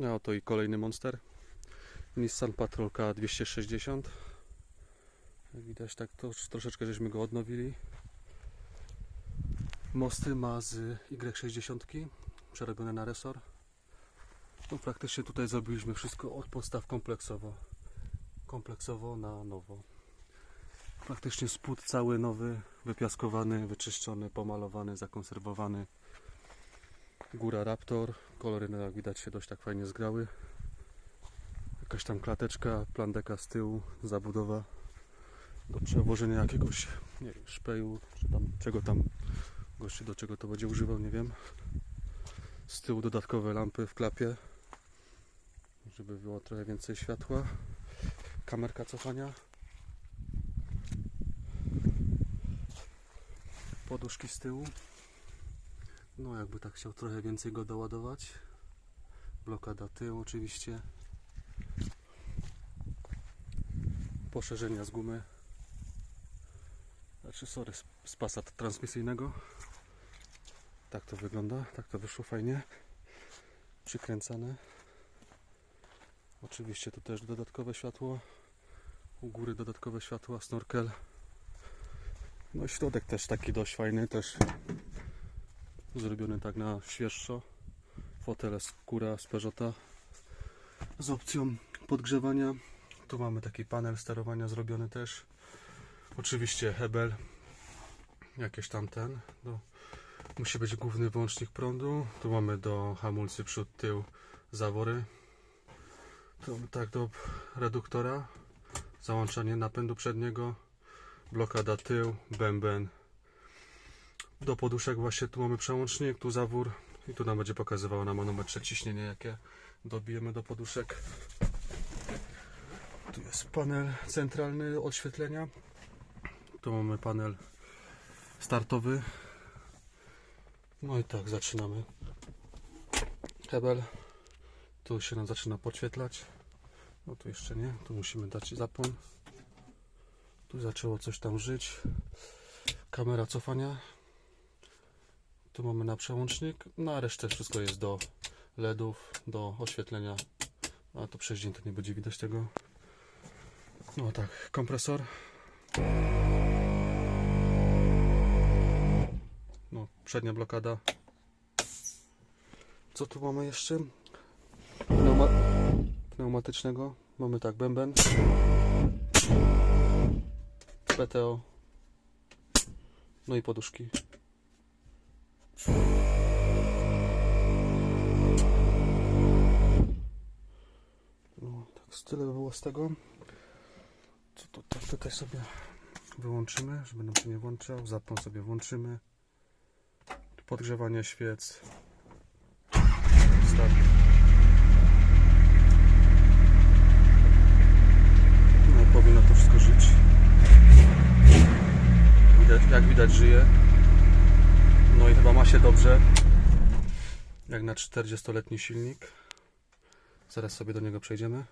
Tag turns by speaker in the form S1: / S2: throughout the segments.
S1: No oto i kolejny Monster. Nissan Patrolka 260. Jak widać tak to troszeczkę żeśmy go odnowili. Mosty ma z Y60 przerobione na resor. No praktycznie tutaj zrobiliśmy wszystko od podstaw kompleksowo. Kompleksowo na nowo. Praktycznie spód cały nowy, wypiaskowany, wyczyszczony, pomalowany, zakonserwowany. Góra Raptor, kolory jak widać się dość tak fajnie zgrały. Jakaś tam klateczka, plandeka z tyłu, zabudowa do przewożenia jakiegoś nie wiem, szpeju, czy tam czego tam gości do czego to będzie używał, nie wiem. Z tyłu dodatkowe lampy w klapie, żeby było trochę więcej światła. Kamerka cofania. Poduszki z tyłu. No jakby tak chciał trochę więcej go doładować. Blokada tyłu oczywiście. Poszerzenia z gumy. Znaczy sorry, z- pasa transmisyjnego. Tak to wygląda, tak to wyszło fajnie. Przykręcane. Oczywiście tu też dodatkowe światło. U góry dodatkowe światła, snorkel. No środek też taki dość fajny, też zrobiony tak na świeższo. Fotele skóra z Peugeota z opcją podgrzewania. Tu mamy taki panel sterowania zrobiony też. Oczywiście Hebel. Jakieś tam ten. No, musi być główny wyłącznik prądu. Tu mamy do hamulcy przód, tył, zawory. Tu tak do reduktora. Załączanie napędu przedniego. Blokada tył, bęben. Do poduszek właśnie tu mamy przełącznik, tu zawór i tu nam będzie pokazywało na manometrze ciśnienie jakie dobijemy do poduszek. Tu jest panel centralny odświetlenia. Tu mamy panel startowy. No i tak zaczynamy. Hebel. Tu się nam zaczyna podświetlać. No tu jeszcze nie, tu musimy dać zapłon. Tu zaczęło coś tam żyć. Kamera cofania. Tu mamy na przełącznik. No a resztę wszystko jest do LEDów, do oświetlenia. A to przeździęte nie będzie widać tego. No tak, kompresor. No, przednia blokada. Co tu mamy jeszcze? Pneuma pneumatycznego. Mamy tak, bęben. PTO. No i poduszki. No, tak z tyle by było z tego. Co to tak tutaj sobie wyłączymy, żeby nam się nie włączał. Zapłon sobie włączymy. Podgrzewanie świec. Start. No, powinno to wszystko żyć. Widać, jak widać żyje. No i chyba ma się dobrze. Jak na 40-letni silnik. Zaraz sobie do niego przejdziemy.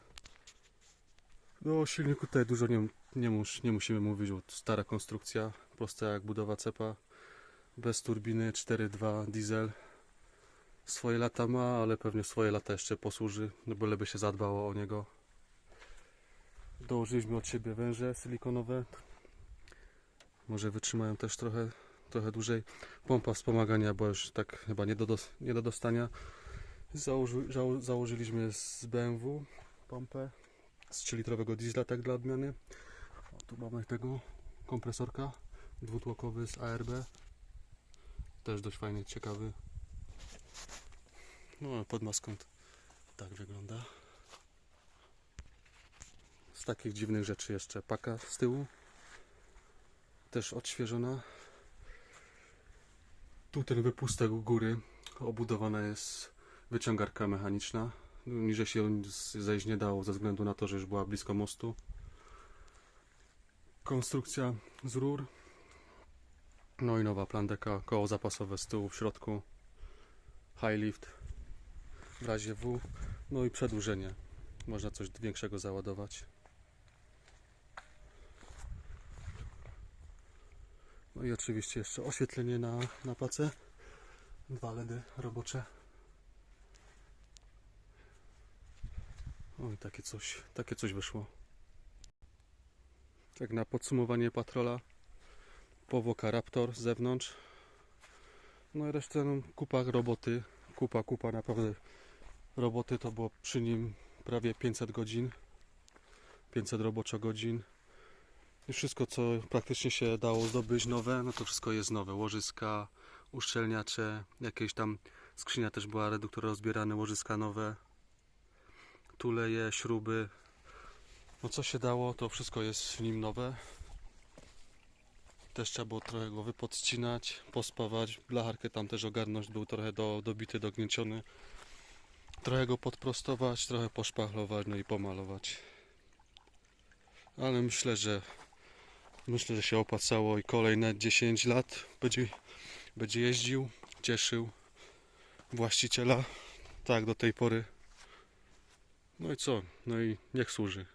S1: No o silniku tutaj dużo nie, nie, mus, nie musimy mówić, bo stara konstrukcja, prosta jak budowa cepa, bez turbiny, 4.2 diesel. Swoje lata ma, ale pewnie swoje lata jeszcze posłuży, no byleby się zadbało o niego. Dołożyliśmy od siebie węże silikonowe. Może wytrzymają też trochę, trochę dłużej. Pompa wspomagania, bo już tak chyba nie do, dos- nie do dostania. Założy, zało- założyliśmy z BMW pompę z 3-litrowego diesla, tak dla odmiany. O, tu mamy tego kompresorka dwutłokowy z ARB. Też dość fajny, ciekawy. No, pod maską tak wygląda. Z takich dziwnych rzeczy jeszcze paka z tyłu. Też odświeżona. Tu ten wypustek u góry obudowana jest wyciągarka mechaniczna. Niżej się zejść nie dało ze względu na to, że już była blisko mostu. Konstrukcja z rur. No i nowa plandeka, koło zapasowe z tyłu w środku. High lift w razie W. No i przedłużenie. Można coś większego załadować. No i oczywiście jeszcze oświetlenie na, na pace. Dwa LEDy robocze. Oj, takie coś, takie coś wyszło. Tak na podsumowanie patrola. Powoka Raptor z zewnątrz. No i resztę no, kupa roboty. Kupa, kupa naprawdę roboty to było przy nim prawie 500 godzin. 500 roboczo godzin. Wszystko co praktycznie się dało zdobyć nowe, no to wszystko jest nowe. Łożyska, uszczelniacze, jakieś tam skrzynia też była, reduktor rozbierany, łożyska nowe tuleje, śruby. No co się dało, to wszystko jest w nim nowe. Też trzeba było trochę go wypodcinać, pospawać. Blacharkę tam też ogarnąć, był trochę do, dobity, dognieciony. Trochę go podprostować, trochę poszpachlować, no i pomalować. Ale myślę, że myślę, że się opłacało i kolejne 10 lat będzie, będzie jeździł, cieszył właściciela. Tak, do tej pory. No i co? No i niech służy.